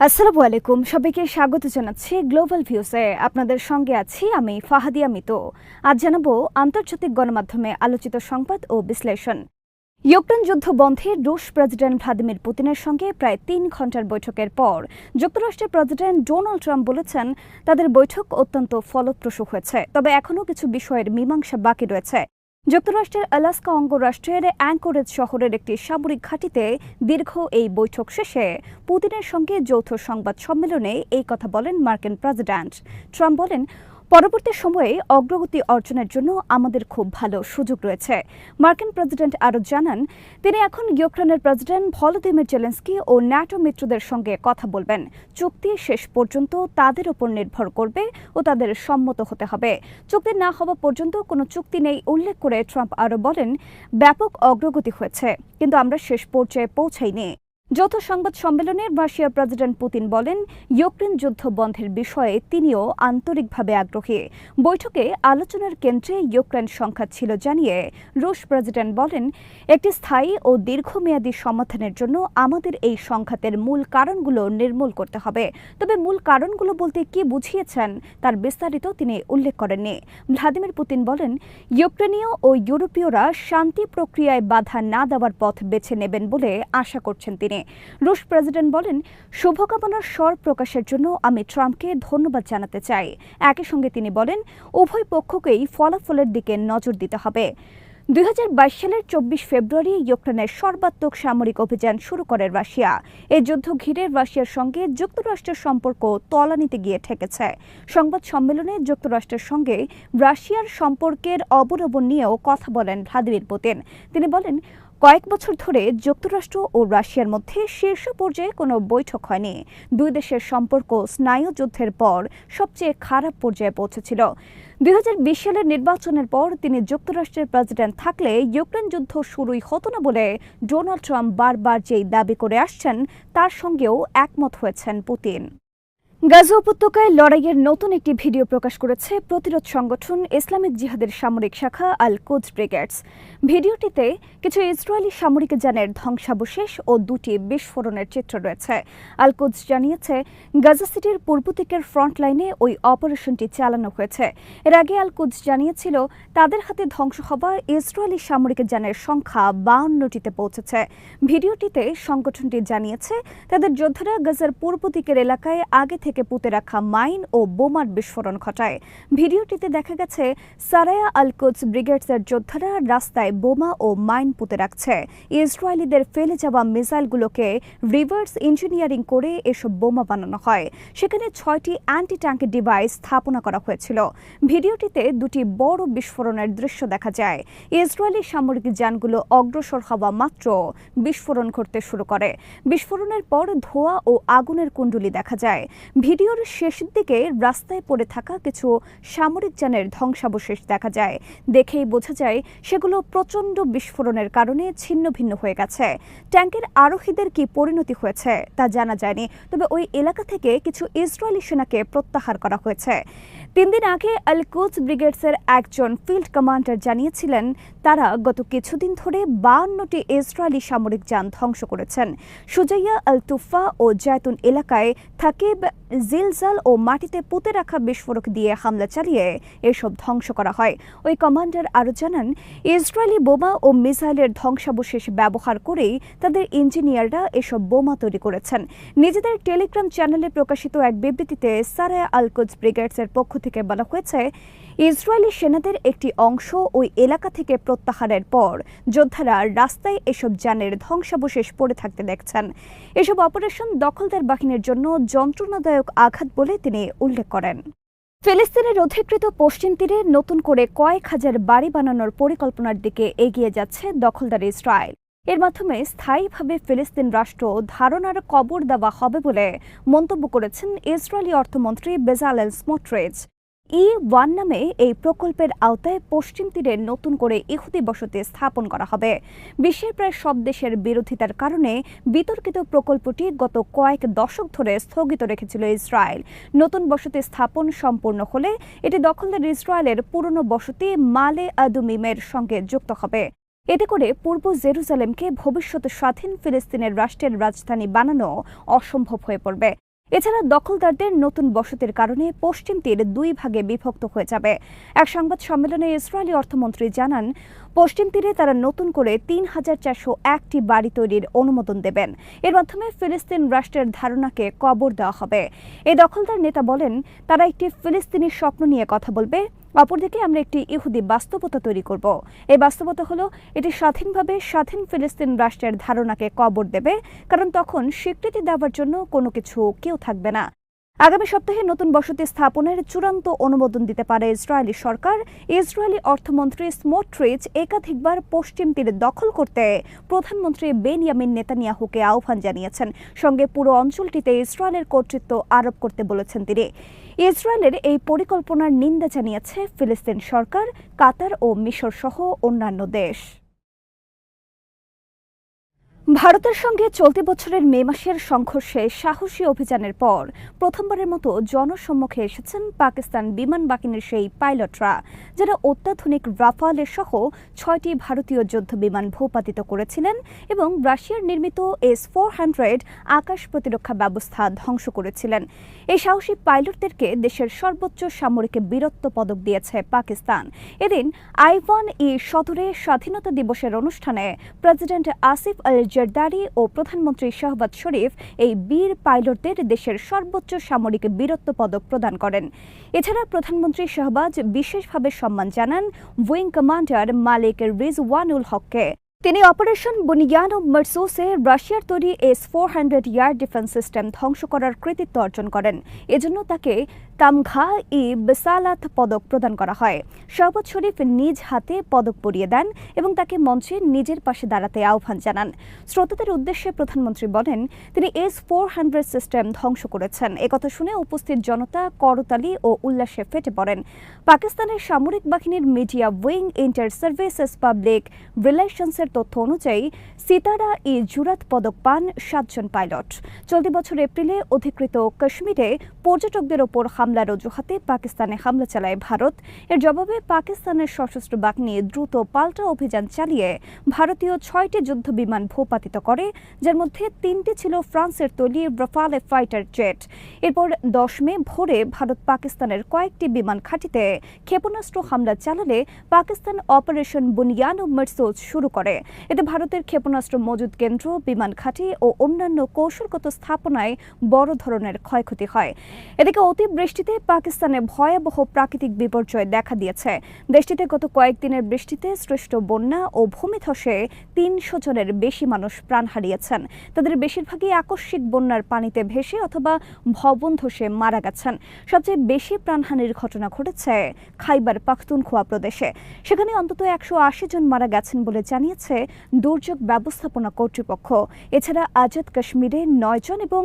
আসসালামু আলাইকুম। সবাইকে স্বাগত জানাচ্ছি গ্লোবাল ভিউসে আপনাদের সঙ্গে আছি আমি ফাহাদিয়া মিতু। আজ জানাব আন্তর্জাতিক গণমাধ্যমে আলোচিত সংবাদ ও বিশ্লেষণ। ইউক্রেন যুদ্ধ বন্ধে রুশ প্রেসিডেন্ট ভ্লাদিমির পুতিনের সঙ্গে প্রায় তিন ঘণ্টার বৈঠকের পর যুক্তরাষ্ট্রের প্রেসিডেন্ট ডোনাল্ড ট্রাম্প বলেছেন, তাদের বৈঠক অত্যন্ত ফলপ্রসূ হয়েছে। তবে এখনও কিছু বিষয়ের মীমাংসা বাকি রয়েছে। যুক্তরাষ্ট্রের আলাস্কা অঙ্গরাষ্ট্রের অ্যাঙ্কোরেজ শহরের একটি সামরিক ঘাঁটিতে দীর্ঘ এই বৈঠক শেষে পুতিনের সঙ্গে যৌথ সংবাদ সম্মেলনে এই কথা বলেন মার্কিন প্রেসিডেন্ট। ট্রাম্প বলেন পরবর্তী সময়ে অগ্রগতি অর্জনের জন্য আমাদের খুব ভালো সুযোগ রয়েছে। মার্কিন প্রেসিডেন্ট আরও জানান, তিনি এখন ইউক্রেনের প্রেসিডেন্ট ভলোদিমির জেলেন্সকি ও ন্যাটো মিত্রদের সঙ্গে কথা বলবেন। চুক্তি শেষ পর্যন্ত তাদের উপর নির্ভর করবে ও তাদের সম্মত হতে হবে। চুক্তি না হওয়া পর্যন্ত কোনো চুক্তি নেই উল্লেখ করে ট্রাম্প আরও বলেন, ব্যাপক অগ্রগতি হয়েছে, কিন্তু আমরা শেষ পর্যায়ে পৌঁছাইনি। যৌথ সংবাদ সম্মেলনে রাশিয়ার প্রেসিডেন্ট পুতিন বলেন ইউক্রেন যুদ্ধ বন্ধের বিষয়ে তিনিও আন্তরিকভাবে আগ্রহী। বৈঠকে আলোচনার কেন্দ্রে ইউক্রেন সংখ্যা ছিল জানিয়ে রুশ প্রেসিডেন্ট বলেন, একটি স্থায়ী ও দীর্ঘমেয়াদী সমাধানের জন্য আমাদের এই সংঘাতের মূল কারণগুলো নির্মূল করতে হবে। তবে মূল কারণগুলো বলতে কি বুঝিয়েছেন, তার বিস্তারিত তিনি উল্লেখ করেননি। ভ্লাদিমির পুতিন বলেন, ইউক্রেনীয় ও ইউরোপীয়রা শান্তি প্রক্রিয়ায় বাধা না দেওয়ার পথ বেছে নেবেন বলে আশা করছেন তিনি। রুশ প্রেসিডেন্ট বলেন, শুভকামনার স্বর প্রকাশের জন্য আমি ট্রাম্পকে ধন্যবাদ জানাতে চাই। একই সঙ্গে তিনি বলেন, উভয় পক্ষকেই ফলাফলের দিকে নজর দিতে হবে। দুই হাজার বাইশ সালের চব্বিশ ফেব্রুয়ারি ইউক্রেনের সর্বাত্মক সামরিক অভিযান শুরু করে রাশিয়া। এই যুদ্ধ ঘিরে রাশিয়ার সঙ্গে যুক্তরাষ্ট্রের সম্পর্ক তলানিতে গিয়ে ঠেকেছে। সংবাদ সম্মেলনে যুক্তরাষ্ট্রের সঙ্গে রাশিয়ার সম্পর্কের অবলম্বন নিয়েও কথা বলেন ভ্লাদিমির পুতিন। তিনি বলেন কয়েক বছর ধরে যুক্তরাষ্ট্র ও রাশিয়ার মধ্যে শীর্ষ পর্যায়ে কোনো বৈঠক হয়নি। দুই দেশের সম্পর্ক স্নায়ু যুদ্ধের পর সবচেয়ে খারাপ পর্যায়ে পৌঁছেছিল। দুই হাজার বিশ সালের নির্বাচনের পর তিনি যুক্তরাষ্ট্রের প্রেসিডেন্ট থাকলে ইউক্রেন যুদ্ধ শুরুই হতো না বলে ডোনাল্ড ট্রাম্প বারবার যেই দাবি করে আসছেন, তার সঙ্গেও একমত হয়েছেন পুতিন। গাজা উপত্যকায় লড়াইয়ের নতুন একটি ভিডিও প্রকাশ করেছে প্রতিরোধ সংগঠন ইসলামিক জিহাদের সামরিক শাখা আল কুজ ব্রিগেডস। ভিডিওটিতে কিছু ইসরায়েলি সামরিক যানের ধ্বংসাবশেষ ও দুটি বিস্ফোরণের চিত্র রয়েছে। আল কুজ জানিয়েছে, গাজা সিটির পূর্ব দিকের ফ্রন্ট লাইনে ওই অপারেশনটি চালানো হয়েছে। এর আগে আল কুজ জানিয়েছিল, তাদের হাতে ধ্বংস হওয়া ইসরায়েলি সামরিক যানের সংখ্যা বাউন্নটিতে পৌঁছেছে। ভিডিওটিতে সংগঠনটি জানিয়েছে, তাদের যোদ্ধারা গাজার পূর্ব দিকের এলাকায় আগে থেকে পুঁতে রাখা মাইন ও বোমার বিস্ফোরণ ঘটায়। ভিডিওটিতে দেখা গেছে, সারায়া আল কুদস ব্রিগেডসের যোদ্ধারা রাস্তায় বোমা ও মাইন পুঁতে রাখছে। ইসরায়েলিদের ফেলে যাওয়া মিসাইলগুলোকে রিভার্স ইঞ্জিনিয়ারিং করে এসব বোমা বানানো হয়। সেখানে ছয়টি অ্যান্টি ট্যাঙ্ক ডিভাইস স্থাপনা করা হয়েছিল। ভিডিওটিতে দুটি বড় বিস্ফোরণের দৃশ্য দেখা যায়। ইসরায়েলি সামরিক যানগুলো অগ্রসর হওয়া মাত্র বিস্ফোরণ ঘটতে শুরু করে। বিস্ফোরণের পর ধোঁয়া ও আগুনের কুণ্ডুলি দেখা যায়। ভিডিওর শেষের দিকে রাস্তায় পড়ে থাকা কিছু সামরিক যানের ধ্বংসাবশেষ দেখা যায়। দেখেই বোঝা যায়, সেগুলো প্রচণ্ড বিস্ফোরণের কারণে ছিন্ন ভিন্ন হয়ে গেছে। ট্যাঙ্কের আরোহীদের কি পরিণতি হয়েছে তা জানা যায়নি, তবে ওই এলাকা থেকে কিছু ইসরায়েলি সেনাকে প্রত্যাহার করা হয়েছে। তিন দিন আগে আল ব্রিগেডসের একজন ফিল্ড কমান্ডার জানিয়েছিলেন, তারা গত কিছুদিন ধরে বাউন্নটি ইসরায়েলি সামরিক যান ধ্বংস করেছেন। সুজাইয়া আল তুফা ও জায়তুন এলাকায় থাকিব জিলজাল ও মাটিতে পুঁতে রাখা বিস্ফোরক দিয়ে হামলা চালিয়ে এসব ধ্বংস করা হয়। ওই কমান্ডার আরও জানান, ইসরায়েলি বোমা ও মিসাইলের ধ্বংসাবশেষ ব্যবহার করেই তাদের ইঞ্জিনিয়াররা এসব বোমা তৈরি করেছেন। নিজেদের টেলিগ্রাম চ্যানেলে প্রকাশিত এক বিবৃতিতে সারায়া আলকুজ ব্রিগেডসের পক্ষ থেকে বলা হয়েছে ইসরায়েলি সেনাদের একটি অংশ ওই এলাকা থেকে প্রত্যাহারের পর যোদ্ধারা রাস্তায় এসব যানের ধ্বংসাবশেষ পড়ে থাকতে দেখছেন। এসব অপারেশন দখলদার বাহিনীর জন্য যন্ত্রণাদায়ক আঘাত বলে তিনি উল্লেখ করেন। ফিলিস্তিনের অধিকৃত পশ্চিম তীরে নতুন করে কয়েক হাজার বাড়ি বানানোর পরিকল্পনার দিকে এগিয়ে যাচ্ছে দখলদার ইসরায়েল। এর মাধ্যমে স্থায়ীভাবে ফিলিস্তিন রাষ্ট্র ধারণার কবর দেওয়া হবে বলে মন্তব্য করেছেন ইসরায়েলি অর্থমন্ত্রী বেজালেল স্মোট্রেজ। ই ওয়ান নামে এই প্রকল্পের আওতায় পশ্চিম তীরে নতুন করে ইহুদি বসতি স্থাপন করা হবে। বিশ্বের প্রায় সব দেশের বিরোধিতার কারণে বিতর্কিত প্রকল্পটি গত কয়েক দশক ধরে স্থগিত রেখেছিল ইসরায়েল। নতুন বসতি স্থাপন সম্পূর্ণ হলে এটি দখলদার ইসরায়েলের পুরনো বসতি মালে আদুমিমের সঙ্গে যুক্ত হবে। এতে করে পূর্ব জেরুজালেমকে ভবিষ্যৎ স্বাধীন ফিলিস্তিনের রাষ্ট্রের রাজধানী বানানো অসম্ভব হয়ে পড়বে। এছাড়া দখলদারদের নতুন বসতির কারণে পশ্চিম তীর দুই ভাগে বিভক্ত হয়ে যাবে। এক সংবাদ সম্মেলনে ইসরায়েলি অর্থমন্ত্রী জানান, পশ্চিম তীরে তারা নতুন করে তিন হাজার চারশো একটি বাড়ি তৈরির অনুমোদন দেবেন। এর মাধ্যমে ফিলিস্তিন রাষ্ট্রের ধারণাকে কবর দেওয়া হবে। এই দখলদার নেতা বলেন, তারা একটি ফিলিস্তিনি স্বপ্ন নিয়ে কথা বলবে অপরদিকে আমরা একটি ইহুদি বাস্তবতা তৈরি করব। এই বাস্তবতা হলো, এটি স্বাধীনভাবে স্বাধীন ফিলিস্তিন রাষ্ট্রের ধারণাকে কবর দেবে, কারণ তখন স্বীকৃতি দেওয়ার জন্য কোনো কিছু কেউ থাকবে না। আগামী সপ্তাহে নতুন বসতি স্থাপনের চূড়ান্ত অনুমোদন দিতে পারে ইসরায়েলি সরকার। ইসরায়েলি অর্থমন্ত্রী স্মোট্রিচ একাধিকবার পশ্চিম তীরে দখল করতে প্রধানমন্ত্রী বেনিয়ামিন নেতানিয়াহুকে আহ্বান জানিয়েছেন। সঙ্গে পুরো অঞ্চলটিতে ইসরায়েলের কর্তৃত্ব আরোপ করতে বলেছেন তিনি। ইসরায়েলের এই পরিকল্পনার নিন্দা জানিয়েছে ফিলিস্তিন সরকার, কাতার ও মিশর সহ অন্যান্য দেশ। ভারতের সঙ্গে চলতি বছরের মে মাসের সংঘর্ষে সাহসী অভিযানের পর প্রথমবারের মতো জনসম্মুখে এসেছেন পাকিস্তান বিমান বাহিনীর সেই পাইলটরা, যারা অত্যাধুনিক রাফালের সহ ছয়টি ভারতীয় যুদ্ধ বিমান ভূপাতিত করেছিলেন এবং রাশিয়ার নির্মিত এস ফোর হান্ড্রেড আকাশ প্রতিরক্ষা ব্যবস্থা ধ্বংস করেছিলেন। এই সাহসী পাইলটদেরকে দেশের সর্বোচ্চ সামরিক বীরত্ব পদক দিয়েছে পাকিস্তান। এদিন আইভান ই সদরে স্বাধীনতা দিবসের অনুষ্ঠানে প্রেসিডেন্ট আসিফ আল জরদারি ও প্রধানমন্ত্রী শাহবাজ শরীফ এই বীর পাইলটদের দেশের সর্বোচ্চ সামরিক বীরত্ব পদক প্রদান করেন। এছাড়া প্রধানমন্ত্রী শাহবাজ বিশেষভাবে সম্মান জানান উইং কমান্ডার মালিক রিজওয়ানুল হককে। তিনি অপারেশন বুনিয়ান ও মার্সোসে রাশিয়ার তৈরি S four hundred air defence system ধ্বংস করার কৃতিত্ব অর্জন করেন। এজন্য তাকে তামঘা ই বেসালাত পদক প্রদান করা হয়। শাহবাজ শরীফ নিজ হাতে পদক পরিয়ে দেন এবং তাকে মঞ্চে নিজের পাশে দাঁড়াতে আহ্বান জানান। শ্রোতাদের উদ্দেশ্যে প্রধানমন্ত্রী বলেন, তিনি এস ফোর হান্ড্রেড সিস্টেম ধ্বংস করেছেন। একথা শুনে উপস্থিত জনতা করতালি ও উল্লাসে ফেটে পড়েন। পাকিস্তানের সামরিক বাহিনীর media wing inter services public রিলেশনসের তথ্য অনুযায়ী, সিতারা ই জুরাত পদক পান সাতজন পাইলট। চলতি বছর এপ্রিলে অধিকৃত কাশ্মীরে পর্যটকদের ওপর হামলার অজুহাতে পাকিস্তানে হামলা চালায় ভারত। এর জবাবে পাকিস্তানের সশস্ত্র বাহিনী দ্রুত পাল্টা অভিযান চালিয়ে ভারতীয় ছয়টি যুদ্ধ বিমান ভূপাতিত করে, যার মধ্যে তিনটি ছিল ফ্রান্সের তৈরি রাফালে ফাইটার জেট এরপর দশ মে ভোরে ভারত পাকিস্তানের কয়েকটি বিমান ঘাঁটিতে ক্ষেপণাস্ত্র হামলা চালালে পাকিস্তান অপারেশন বুনিয়ান ও মার্সোজ শুরু করে। এতে ভারতের ক্ষেপণাস্ত্র মজুদ কেন্দ্র, বিমান ঘাঁটি ও অন্যান্য কৌশলগত স্থাপনায় বড় ধরনের ক্ষয়ক্ষতি হয়। এদিকে অতিবৃষ্টিতে পাকিস্তানে ভয়াবহ প্রাকৃতিক বিপর্যয় দেখা দিয়েছে। দেশটিতে গত কয়েকদিনের বৃষ্টিতে সৃষ্ট বন্যা ও ভূমিধসে তিনশো জনের বেশি মানুষ প্রাণ হারিয়েছেন। তাদের বেশিরভাগই আকস্মিক বন্যার পানিতে ভেসে অথবা ভবন ধসে মারা গেছেন। সবচেয়ে বেশি প্রাণহানির ঘটনা ঘটেছে খাইবার পাখতুনখোয়া প্রদেশে। সেখানে অন্তত একশো আশি জন মারা গেছেন বলে জানিয়েছে দুর্যোগ ব্যবস্থাপনা কর্তৃপক্ষ। এছাড়া আজাদ কাশ্মীরে নয় জন এবং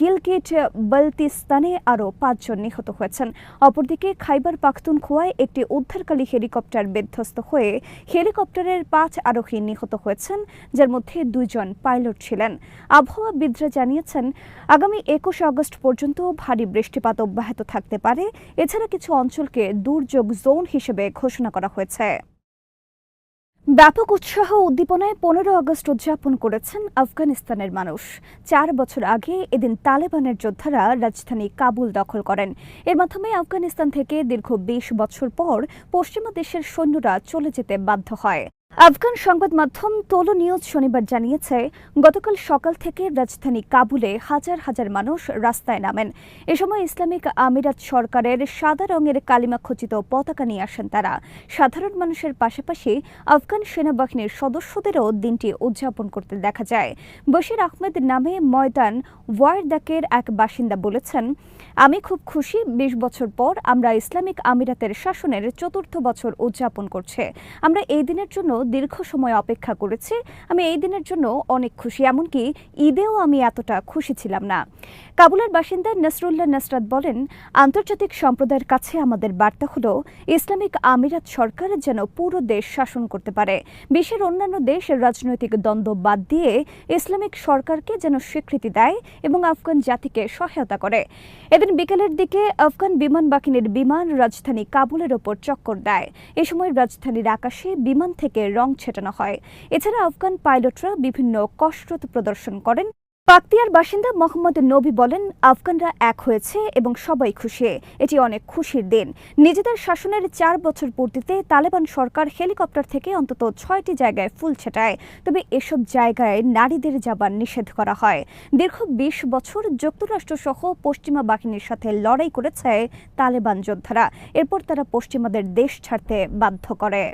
গিলগিট বালতিস্তানে আরও পাঁচজন নিহত। হয়েছেন। অপরদিকে খাইবার পাখতুনখোয়ায় একটি উদ্ধারকালী হেলিকপ্টার বিধ্বস্ত হয়ে হেলিকপ্টারের পাঁচ আরোহী নিহত হয়েছেন, যার মধ্যে দুইজন পাইলট ছিলেন। আবহাওয়াবিদরা জানিয়েছেন, আগামী একুশ আগস্ট পর্যন্ত ভারী বৃষ্টিপাত অব্যাহত থাকতে পারে। এছাড়া কিছু অঞ্চলকে দুর্যোগ জোন হিসেবে ঘোষণা করা হয়েছে। ব্যাপক উৎসাহ উদ্দীপনায় পনেরো আগস্ট উদযাপন করেছেন আফগানিস্তানের মানুষ। চার বছর আগে এদিন তালেবানের যোদ্ধারা রাজধানী কাবুল দখল করেন। এর মাধ্যমে আফগানিস্তান থেকে দীর্ঘ বিশ বছর পর পশ্চিমা দেশের সৈন্যরা চলে যেতে বাধ্য হয়। আফগান সংবাদ মাধ্যম তোলো নিউজ শনিবার জানিয়েছে, গতকাল সকাল থেকে রাজধানী কাবুলে হাজার হাজার মানুষ রাস্তায় নামেন। এ সময় ইসলামিক আমিরাত সরকারের সাদা রঙের কালিমা খচিত পতাকা নিয়ে আসেন তারা। সাধারণ মানুষের পাশাপাশি আফগান সেনাবাহিনীর সদস্যদেরও দিনটি উদযাপন করতে দেখা যায়। বশির আহমেদ নামে ময়দান, ওয়ারদাকের এক বাসিন্দা বলেছেন, আমি খুব খুশি, বিশ বছর পর আমরা ইসলামিক আমিরাতের শাসনের চতুর্থ বছর উদযাপন করছে। আমরা এই দিনের জন্য দীর্ঘ সময় অপেক্ষা করেছি। আমি এই দিনের জন্য অনেক খুশি, এমনকি ঈদেও আমি এতটা খুশি ছিলাম না। কাবুলের বাসিন্দা নসরুল্লাহ নসরাত বলেন, আন্তর্জাতিক সম্প্রদায়ের কাছে আমাদের বার্তা হলো, ইসলামিক আমিরাত সরকার যেন পুরো দেশ শাসন করতে পারে। বিশ্বের অন্যান্য দেশ রাজনৈতিক দ্বন্দ্ব বাদ দিয়ে ইসলামিক সরকারকে যেন স্বীকৃতি দেয় এবং আফগান জাতিকে সহায়তা করে। এদিন বিকেলের দিকে আফগান বিমান বাহিনীর বিমান রাজধানী কাবুলের ওপর চক্কর দেয়। এ সময় রাজধানীর আকাশে বিমান থেকে রং ছেটানো হয়। এছাড়া আফগান পাইলটরা বিভিন্ন কসরত প্রদর্শন করেন। পাকতিয়ার বাসিন্দা মোহাম্মদ নবী বলেন, আফগানরা এক হয়েছে এবং সবাই খুশি। এটি অনেক খুশির দিন। নিজেদের শাসনের চার বছর পূর্তিতে তালেবান সরকার হেলিকপ্টার থেকে অন্তত ছয়টি জায়গায় ফুল ছেটায়। তবে এসব জায়গায় নারীদের যাবার নিষেধ করা হয়। দীর্ঘ বিশ বছর যুক্তরাষ্ট্র সহ পশ্চিমা বাহিনীর সাথে লড়াই করেছে তালেবান যোদ্ধারা। এরপর তারা পশ্চিমাদের দেশ ছাড়তে বাধ্য করে।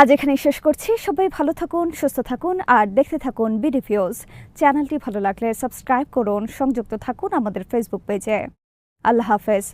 আজ এখানেই শেষ করছি। সবাই ভালো থাকুন, সুস্থ থাকুন, আর দেখতে থাকুন বিডিভিউজ চ্যানেলটি ভালো লাগলে সাবস্ক্রাইব করুন, সংযুক্ত থাকুন আমাদের ফেসবুক পেজে আল্লাহ হাফেজ।